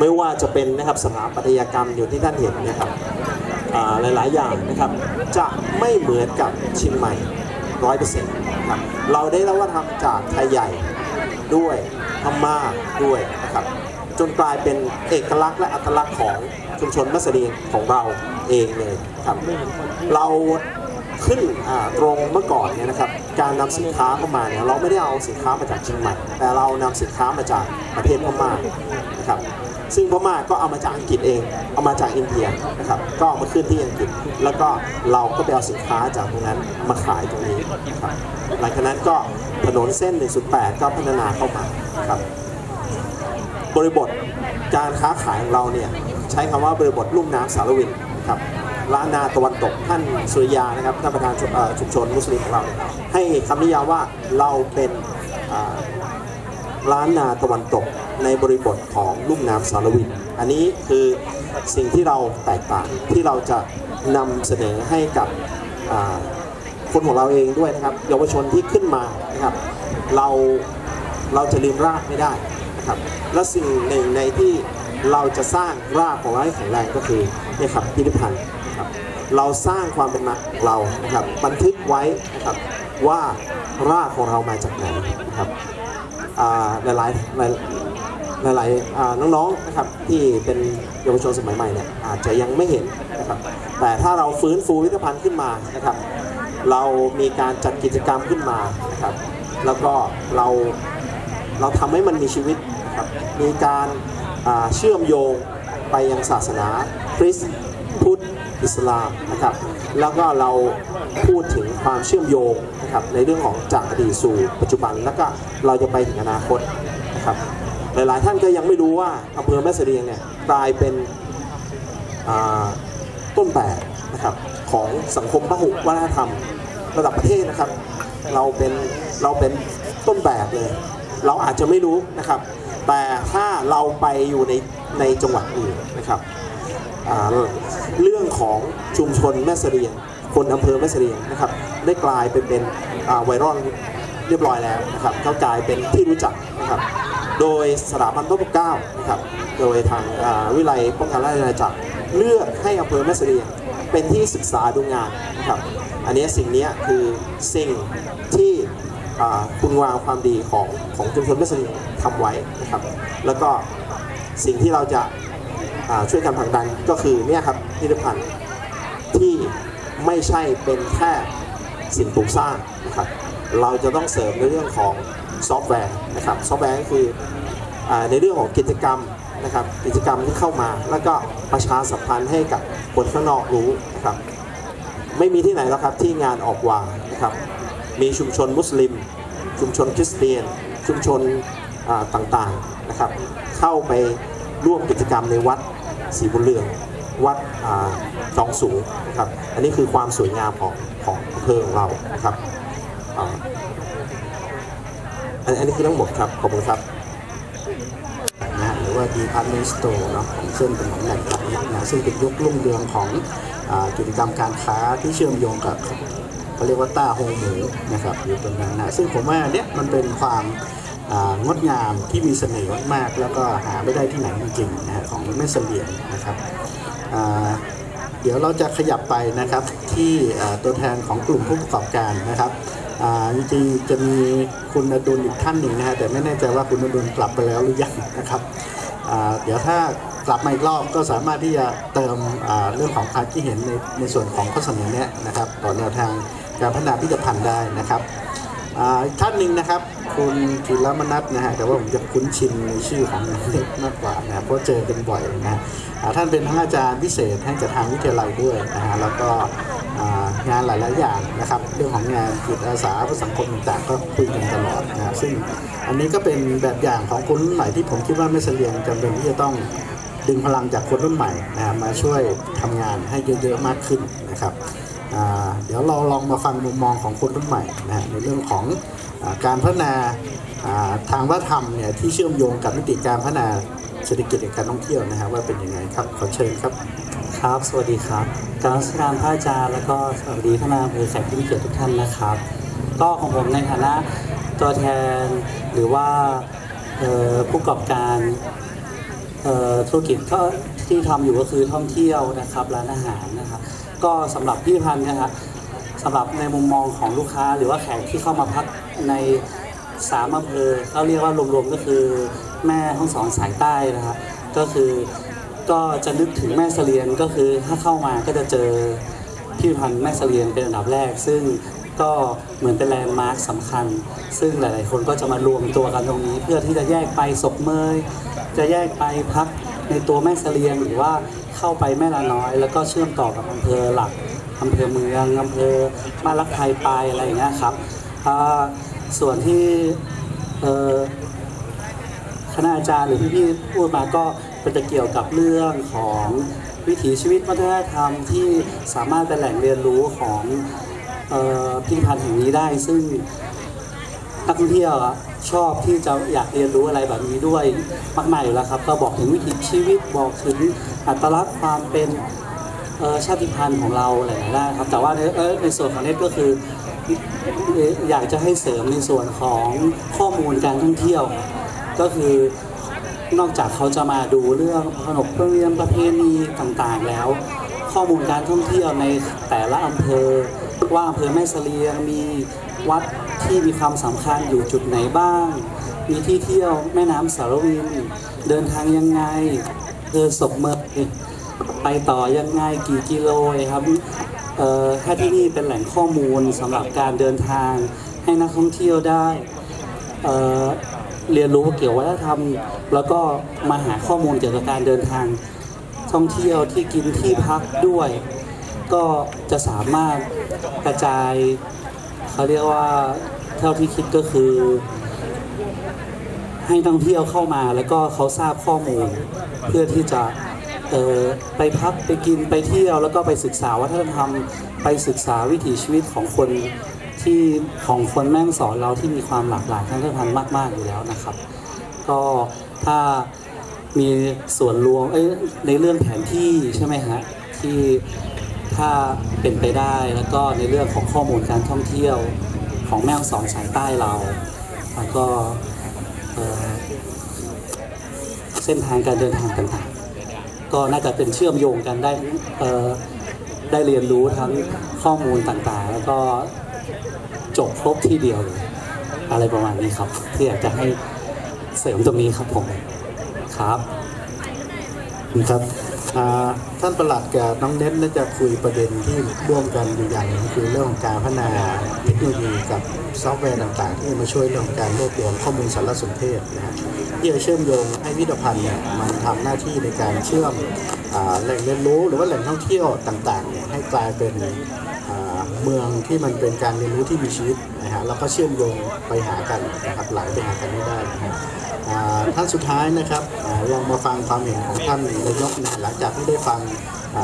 ไม่ว่าจะเป็นนะครับสถาปัตยกรรมอยู่ที่ท่านเห็นนะครับอ่าหลาย ๆ อย่างนะครับ จะไม่เหมือนกับเชียงใหม่ร้อยเปอร์เซ็นต์ครับเราได้รับวัฒนธรรมจากไทยใหญ่ด้วยพม่าด้วยนะครับจนกลายเป็นเอกลักษณ์และอัตลักษณ์ของชุมชนมัสยิดของเราเองเลยครับเรา ขึ้นตรงเมื่อก่อนเนี่ยนะครับการนำสินค้าเข้ามาเนี่ยเราไม่ได้เอาสินค้ามาจากเชียงใหม่แต่เรานำสินค้ามาจากประเทศพม่านะครับซึ่งพม่าก็เอามาจากอังกฤษเอง เอามาจากอินเดียนะครับก็เอามาขึ้นที่อังกฤษ แล้วก็เราก็ไปเอาสินค้าจากตรงนั้นมาขายตรงนี้นะครับหลังจากนั้นก็ถนนเส้น 108 ก็พัฒนาเข้ามาครับบริบทการค้าขายของเราเนี่ยใช้คำว่าบริบทลุ่มน้ำสารวินครับ ล้านนาตะวันตกท่านสุริยานะครับท่านประธานชุมชนมุสลิมของเราให้คำนิยามว่าเราเป็นล้านนาตะวันตกในบริบทของลุ่มน้ำสารวิน อันนี้คือสิ่งที่เราแตกต่างที่เราจะนำเสนอให้กับคนของเราเองด้วยนะครับเยาวชนที่ขึ้นมานะครับเราเราจะลืมรากไม่ได้นะครับและสิ่งหนึ่งในที่เราจะสร้างรากของเราให้แข็งแรงก็คือเนี่ยครับพิพิธภัณฑ์ นะครับเราสร้างความเป็นมาของเรานะครับบันทึกไว้นะครับว่ารากของเรามาจากไหนนะครับอ่าหลายๆหลายหลายน้องๆนะครับที่เป็นเยาวชนสมัยใหม่เนี่ยอาจจะยังไม่เห็นนะครับแต่ถ้าเราฟื้นฟูพิพิธภัณฑ์ขึ้นมานะครับเรามีการจัดกิจกรรมขึ้นมานะครับแล้วก็เราเราทำให้มันมีชีวิตนะครับมีการเชื่อมโยงไปยังศาสนาคริสต์ อิสลามนะครับแล้วก็เราพูดถึงความเชื่อมโยงนะครับในเรื่องของจากอดีตสู่ปัจจุบันแล้วก็เราจะไปถึงอนาคตนะครับหลายๆท่านก็ยังไม่รู้ว่าอำเภอแม่เสรียงเนี่ยกลายเป็นต้นแบบนะครับของสังคมพหุวัฒนธรรมระดับประเทศนะครับ เราเป็นเราเป็นต้นแบบเลย เราอาจจะไม่รู้นะครับ แต่ถ้าเราไปอยู่ในในจังหวัดอื่นนะครับ เรื่องของชุมชนแม่เสรียง คนอำเภอแม่เสรียงนะครับ ได้กลายไปเป็นไวรัลเรียบร้อยแล้วนะครับเขากลายเป็นที่รู้จักนะครับ โดยสถาบันพระปกเก้านะครับ โดยทางวิไลป้องกันราชอาณาจักรเลือกให้อำเภอแม่เสรียงเป็นที่ศึกษาดูงานนะครับ อันนี้สิ่งนี้คือสิ่งที่คุณงามความดีของของชุมชนแม่เสรียงทำไว้นะครับ แล้วก็สิ่งที่เราจะ ช่วยกันผลักดันก็คือเนี่ยครับพิพิธภัณฑ์ที่ไม่ใช่เป็นแค่สิ่งปลูกสร้างนะครับเราจะต้องเสริมในเรื่องของซอฟต์แวร์นะครับซอฟต์แวร์ก็คืออในเรื่องของกิจกรรมนะครับกิจกรรมที่เข้ามา แล้วก็ประชาสัมพันธ์ให้กับคนข้างนอกรู้นะครับไม่มีที่ไหนแล้วครับที่งานออกวานะครับมีชุมชนมุสลิม ชุมชนคริสเตียน ชุมชนต่างๆนะครับเข้าไปร่วมกิจกรรมในวัด ศรีบุญเรืองวัดจองสูงนะครับอันนี้คือความสวยงามของของอำเภอของเราครับอันนี้คือทั้งหมดครับ ขอบคุณครับนะฮะหรือว่า Department Store เนาะของเส้นถนนแหล่งขายนะซึ่งเป็นยุครุ่งเรืองของกิจกรรมการค้าที่เชื่อมโยงกับเขาเรียกว่าต้าโฮงหมูนะครับอยู่ตรงนั้นนะซึ่งผมว่าเนี่ยมันเป็นความ งดงามที่มีเสน่ห์มากๆแล้วก็หาไม่ได้ที่ไหนจริงๆนะฮะของแม่เสลียงนะครับเดี๋ยวเราจะขยับไปนะครับที่ตัวแทนของกลุ่มผู้ประกอบการนะครับอ่าจริงๆจะมีคุณอดุลอีกท่านหนึ่งนะฮะแต่ไม่แน่ใจว่าคุณอดุลกลับไปแล้วหรือยังนะครับเดี๋ยวถ้ากลับมาอีกรอบก็สามารถที่จะเติมเรื่องของความคิดเห็นในในส่วนของข้อเสนอแนะนะครับต่อแนวทางการพัฒนาพิพิธภัณฑ์ได้นะครับ อีกท่านหนึ่งนะครับ คุณจิรมนัทนะฮะแต่ว่าผมจะคุ้นชินในชื่อของเล็กมากกว่านะเพราะเจอกันบ่อยนะฮะท่านเป็นทั้งอาจารย์พิเศษให้กับทางวิทยาลัยด้วยนะฮะแล้วก็งานหลาย ๆ อย่างนะครับ เรื่องของงานจิตอาสาเพื่อสังคมต่างๆก็คุยกันตลอดนะซึ่งอันนี้ก็เป็นแบบอย่างของคนรุ่นใหม่ที่ผมคิดว่าไม่เสลียงจำเป็นที่จะต้องดึงพลังจากคนรุ่นใหม่นะมาช่วยทำงานให้เยอะ ๆ มากขึ้นนะครับ เดี๋ยวเราลองมาฟังมุมมองของคนรุ่นใหม่นะในเรื่องของอการพัฒนาทางวัฒนธรรมเนี่ยที่เชื่อมโยงกับมิติการพัฒนาเศรษฐกิจและการท่องเที่ยวนะฮะว่าเป็นยังไงครับขอเชิญครับครับ สวัสดีครับกรารสการพระอาจารย์แล้วก็สวัสดีท่านนายอำเภอแขกผู้มีเกียรติทุกท่านนะครับ ก็ของผมในฐานะตัวแทนหรือว่าผู้ประกอบการธุรกิจก็ที่ทำอยู่ก็คือท่องเที่ยวนะครับร้านอาหารนะครับ ก็สำหรับพี่พันธ์นะครับสำหรับในมุมมองของลูกค้าหรือว่าแขกที่เข้ามาพักในสามอำเภอก็เรียกว่ารวมๆก็คือแม่ห้องสองสายใต้นะครับก็คือก็จะนึกถึงแม่เสลียงก็คือถ้าเข้ามาก็จะเจอพี่พันธ์แม่เสลียงเป็นอันดับแรก ซึ่งก็เหมือนเป็นแลนด์มาร์คสำคัญ ซึ่งหลายๆ คนก็จะมารวมตัวกันตรงนี้ เพื่อที่จะแยกไปศพเมยจะแยกไปพัก ในตัวแม่เสลียงหรือว่าเข้าไปแม่ละน้อย แล้วก็เชื่อมต่อกับอำเภอหลักอำเภอเมืองอำเภอบ้านรักไทยปลายอะไรอย่างเงี้ยครับส่วนที่คณะอาจารย์หรือพี่ๆพูดมาก็เป็นจะเกี่ยวกับเรื่องของวิถีชีวิตวัฒนธรรมที่สามารถเป็นแหล่งเรียนรู้ของออพิพิธภัณฑ์แห่งนี้ได้ ซึ่งนักท่องเที่ยว ชอบที่จะอยากเรียนรู้อะไรแบบนี้ด้วยมากมายอยู่แล้วครับ ก็บอกถึงวิถีชีวิตบอกถึงอัตลักษณ์ความเป็นชาติพันธุ์ของเราหลายๆด้ครับ แต่ว่าในในส่วนของเน็ตก็คือเอ่ออยากจะให้เสริมในส่วนของข้อมูลการท่องเที่ยว ก็คือนอกจากเขาจะมาดูเรื่องขนบธรรมเนียมประเพณีต่างๆแล้ว ข้อมูลการท่องเที่ยวในแต่ละอำเภอว่าอำเภอแม่เสลียงมีวัด ที่มีความสำคัญอยู่จุดไหนบ้าง มีที่เที่ยวแม่น้ำสารวิน เดินทางยังไงเออศพเมยไปต่อยังไงกี่กิโลครับเอ่อถ้าที่นี่เป็นแหล่งข้อมูลสำหรับการเดินทางให้นักท่องเที่ยวได้เอ่อเรียนรู้เกี่ยววัฒนธรรม แล้วก็มาหาข้อมูลเกี่ยวกับการเดินทางท่องเที่ยวที่กินที่พักด้วย ก็จะสามารถกระจายเขาเรียกว่า เท่าที่คิดก็คือ ให้นักท่องเที่ยวเข้ามาแล้วก็เขาทราบข้อมูล เพื่อที่จะเอ่อไปพักไปกินไปเที่ยวแล้วก็ไปศึกษาวัฒนธรรม ไปศึกษาวิถีชีวิตของคนที่ของคนแม่งสอนเราที่มีความหลากหลายทางวัฒนธรรมมาก ๆ อยู่แล้วนะครับ ก็ถ้ามีส่วนรวมเอ้ยในเรื่องแผนที่ใช่ไหมฮะที่ถ้าเป็นไปได้แล้วก็ในเรื่องของข้อมูลการท่องเที่ยว ของแม่ฮ่องสอนสายใต้เรา แล้วก็เส้นทางการเดินทางต่างๆ ก็น่าจะเป็นเชื่อมโยงกันได้ได้เรียนรู้ทั้งข้อมูลต่างๆ แล้วก็จบครบที่เดียวเลยอะไรประมาณนี้ครับ ที่อยากจะให้เสริมตรงนี้ครับผม ครับครับ ท่านประหลัดกับน้องเน็ตน่าจะคุยประเด็นที่ร่วมกันอยู่อย่างนึงคือเรื่องของการพัฒนาเทคโนโลยีกับซอฟต์แวร์ต่างๆ ที่มาช่วยเรื่องการรวบรวมข้อมูลสารสนเทศนะฮะที่จะเชื่อมโยงให้พิพิธภัณฑ์เนี่ยมันทำหน้าที่ในการเชื่อมอแหล่งเรียนรู้หรือว่าแหล่งท่องเที่ยวต่างๆเนี่ยให้กลายเป็น เมืองที่มันเป็นการเรียนรู้ที่มีชีวิตนะฮะแล้วก็เชื่อมโยงไปหากันนะครับไหลไปหากันให้ได้นะฮะท่านสุดท้ายนะครับลองมาฟังความเห็นของท่านนายกนะหลังจากที่ได้ฟัง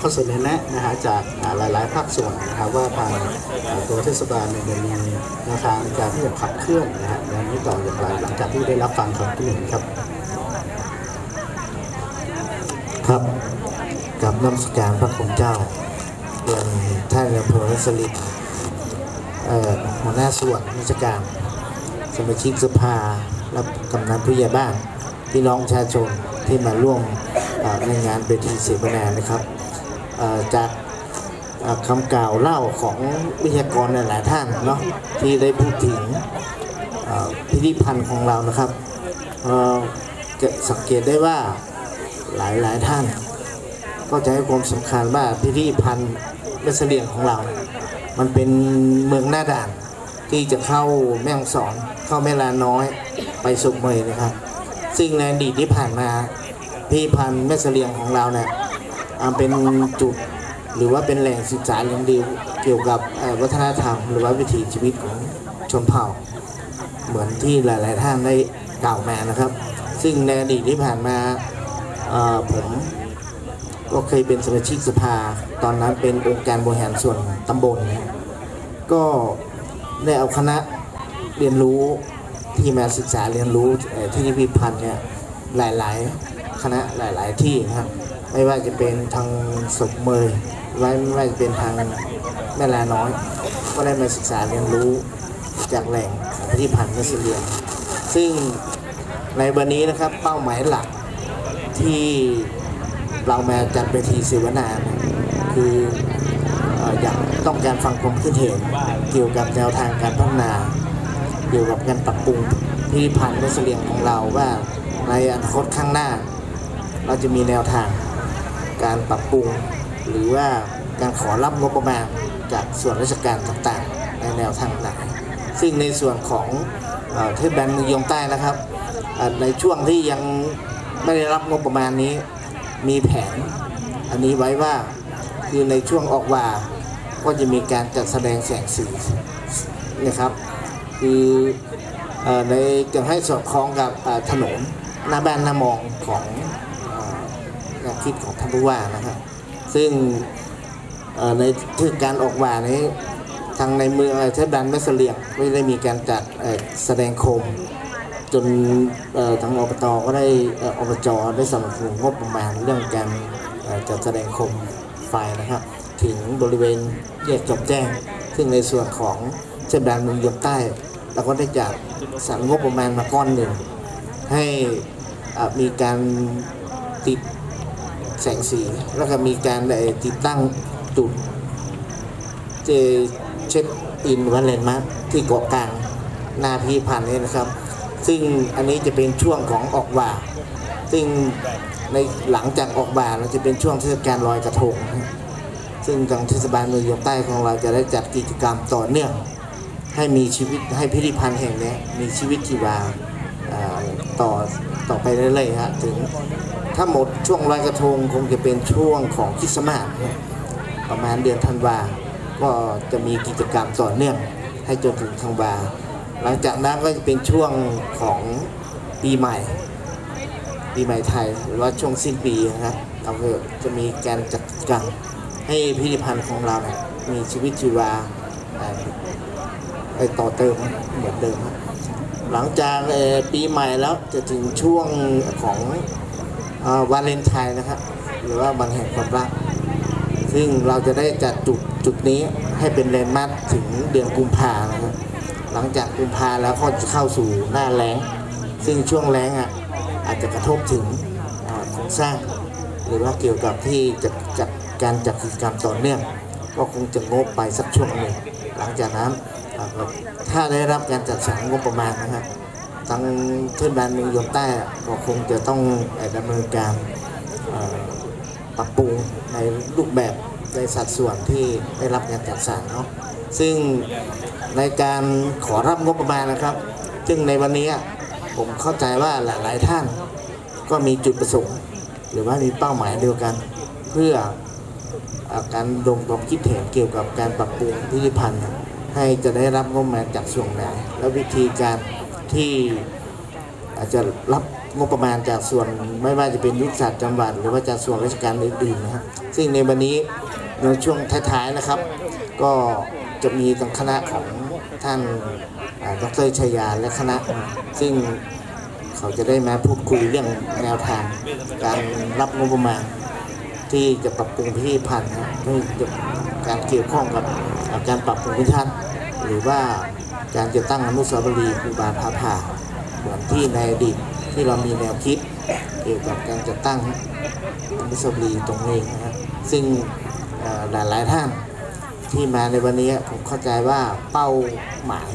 ข้อเสนอแนะนะฮะจากหลายๆภาคส่วนนะครับว่าทางตัวเทศบาลเนี่ยมีแนวทางการที่จะขับเคลื่อนนะฮะงานนี้ต่ออย่างไรหลังจากที่ได้รับฟังความคิดเห็นครับ ครับกับน้ำสการพระคุณเจ้า เรียนท่านอำเภอรัศลินเอ่อหัวหน้าส่วนราชการ สมาชิกสภา และกำนันผู้ใหญ่บ้านพี่น้องประชาชนที่มาร่วมในงานเวทีเสวนานะครับจากคำกล่าวเล่าของวิทยากรหลายๆท่านเนาะที่ได้พูดถึงพิพิธภัณฑ์ของเรานะครับจะสังเกตได้ว่าหลายหลายท่าน ก็จะให้ความสำคัญว่าพิธีพิธ ภัณฑ์แม่เสลียงของเรา มันเป็นเมืองหน้าด่านที่จะเข้าแม่ฮ่องสอน เข้าแม่ลาน้อยไปสุกเมยนะครับ ซึ่งในอดีตที่ผ่านมาพิพิธภัณฑ์แม่เสลียงของเราเนี่ยเป็นจุดหรือว่าเป็นแหล่งศึกษาเรียนรู้เกี่ยวกับวัฒนธรรม หรือว่าวิถีชีวิตของชนเผ่า เหมือนที่หลาย ๆ ท่านได้กล่าวมานะครับ ซึ่งในอดีตที่ผ่านมาผม ก็เคยเป็นสมาชิกสภา ตอนนั้นเป็นองค์การบริหารส่วนตำบลนะก็ได้เอาคณะเรียนรู้ที่มาศึกษาเรียนรู้เอ่อที่พิพิธภัณฑ์เนี่ยหลายๆ คณะหลาย ๆ ที่นะครับ ไม่ว่าจะเป็นทางศพเมยไม่ว่าจะเป็นทางแม่ลาน้อย ก็ได้มาศึกษาเรียนรู้จากแหล่งของพิพิธภัณฑ์มัสเลียน ซึ่งในวันนี้นะครับเป้าหมายหลักที่ เรามาจัดเวทีเสวนาคืออยากต้องการฟังความคิดเห็นเกี่ยวกับแนวทางการพัฒนา เกี่ยวกับการปรับปรุงพิพิธภัณฑ์เสลียงของเราว่าในอนาคตข้างหน้า เราจะมีแนวทางการปรับปรุง หรือว่าการขอรับงบประมาณจากส่วนราชการต่างๆ ในแนวทางไหนซึ่งในส่วนของเทศบาลเมืองยงใต้นะครับในช่วงที่ยังไม่ได้รับงบประมาณนี้ มีแผน อันนี้ไว้ว่าคือในช่วงออกว่าก็จะมีการจัดแสดงแสงสีนะครับ คืออในจะให้สอดคล้องกับถนนหน้าบ้านหน้ามองของอ่อแนวคิดของท่านผู้ว่านะครับ ซึ่งเอ่อในทศการออกว่านี้ทางในเมืองเทศบาลแม่เสลียงก็ได้มีการจัดแสดงโคม จนทางอบตก็ได้อบจได้สนับสนุนงบประมาณเรื่องการจัดแสดงโคมไฟนะครับ ถึงบริเวณแยกจอมแจ้ง ซึ่งในส่วนของเทศบาลเมืองยมใต้เราก็ได้จัดสรรงบประมาณมาก้อนหนึ่งให้มีการติดแสงสีแล้วก็มีการเอ่อติดตั้งจุดเจเช็คอินวันเลนมาร์ที่เกาะกลางนาพิพิธภัณฑ์นี้นะครับ ซึ่งอันนี้จะเป็นช่วงของออกบ่า ซึ่งในหลังจากออกบ่าเราจะเป็นช่วงเทศกาลลอยกระทง ซึ่งทางเทศบาลเมืองยมใต้ของเราจะได้จัดกิจกรรมต่อเนื่องให้มีชีวิตให้พิพิธภัณฑ์แห่งนี้มีชีวิตชีวาเอ่อต่อต่อไปเรื่อยๆฮะถึงถ้าหมดช่วงลอยกระทงคงจะเป็นช่วงของคริสต์มาสประมาณเดือนธันวา ก็จะมีกิจกรรมต่อเนื่องให้จนถึงธันวา หลังจากนั้นก็จะเป็นช่วงของปีใหม่ ปีใหม่ไทยหรือว่าช่วงสิ้นปีนะครับเราก็จะมีการจัดกิจกรรมให้พิพิธภัณฑ์ของเราเนี่ยมีชีวิตชีวาไปต่อเติมเหมือนเดิมครับหลังจากปีใหม่แล้วจะถึงช่วงของอ่อวาเลนไทน์นะครับหรือว่าวันแห่งความรัก ซึ่งเราจะได้จัดจุดจุดนี้ให้เป็นแลนด์มาร์คถึงเดือนกุมภานะครับ หลังจากกุมภาแล้วก็จะเข้าสู่หน้าแล้ง ซึ่งช่วงแล้งอะอาจจะกระทบถึงโครงสร้าง หรือว่าเกี่ยวกับที่จะจัดการจัดกิจกรรมต่อเนื่องก็คงจะงบไปสักช่วงหนึ่งหลังจากนั้นถ้าได้รับการจัดสรรงบประมาณนะครับทางเทศบาลเมืองยมใต้ก็คงจะต้องดำเนินการปรับปรุงในรูปแบบในสัดส่วนที่ได้รับการจัดสรรเนาะ ซึ่งในการขอรับงบประมาณนะครับ ซึ่งในวันนี้ผมเข้าใจว่าหลาย ๆ ท่านก็มีจุดประสงค์ หรือว่ามีเป้าหมายเดียวกัน เพื่ออการดมความคิดเห็นเกี่ยวกับการปรับปรุงพิพิธภัณฑ์ให้จะได้รับงบประมาณจากส่วนไหนและวิธีการที่อาจจะรับงบประมาณจากส่วนไม่ว่าจะเป็นยุทธศาสตร์จังหวัดหรือว่าจากส่วนราชการอื่นๆนะครับซึ่งในวันนี้ในช่วงท้ายๆนะครับ ก็ จะมีทางคณะของท่านดรชยาและคณะ ซึ่งเขาจะได้มาพูดคุยเรื่องแนวทาง การรับงบประมาณที่จะปรับปรุงพิพิธภัณฑ์นะครับเรื่องการเกี่ยวข้องกับการปรับปรุงพิพิธภัณฑ์หรือว่าการจะตั้งอนุสาวรีย์ครูบาพาผ่าเหมือนที่ในอดีตที่เรามีแนวคิดเกี่ยวกับการจัดตั้งอนุสาวรีย์ตรงนี้นะครับซึ่งเอ่อหลายท่าน ที่มาในวันนี้ผมเข้าใจว่าเป้าหมาย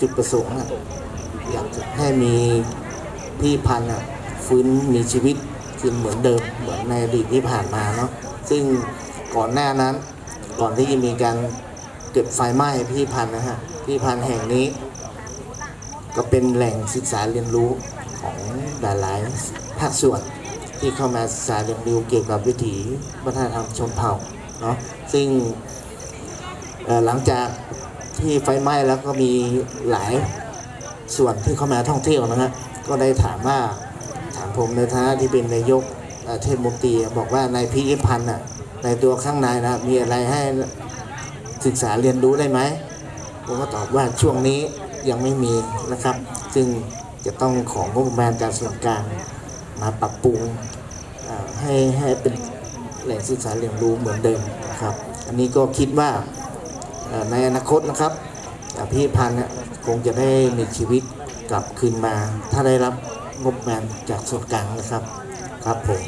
จุดประสงค์อยากจะให้มีพิพิธภัณฑ์ฟื้นมีชีวิตคืนเหมือนเดิมเหมือนในอดีตที่ผ่านมาเนาะซึ่งก่อนหน้านั้นก่อนที่จะมีการเกิดไฟไหม้พิพิธภัณฑ์นะฮะพิพิธภัณฑ์แห่งนี้ ก็เป็นแหล่งศึกษาเรียนรู้ของหลายๆภาคส่วนที่เข้ามาศึกษาเรียนรู้เกี่ยวกับวิถีวัฒนธรรมชนเผ่าเนาะซึ่ง หลังจากที่ไฟไหม้แล้วก็มีหลายส่วนที่เข้ามาท่องเที่ยวนะฮะก็ได้ถามว่าถามผมในฐานะที่เป็นนายกเทศมนตรีบอกว่าในพิพิธภัณฑ์น่ะในตัวข้างในนะมีอะไรให้ศึกษาเรียนรู้ได้ไหมผมก็ตอบว่าช่วงนี้ยังไม่มีนะครับ ซึ่งจะต้องของงบประมาณจากส่วนกลางมาปรับปรุงให้ให้เป็นแหล่งศึกษาเรียนรู้เหมือนเดิมนะครับ อันนี้ก็คิดว่า ในอนาคตนะครับเอ่อพิพิธภัณฑ์เนี่ยคงจะได้มีชีวิตกลับคืนมา ถ้าได้รับงบแมนจากส่วนกลางนะครับครับผม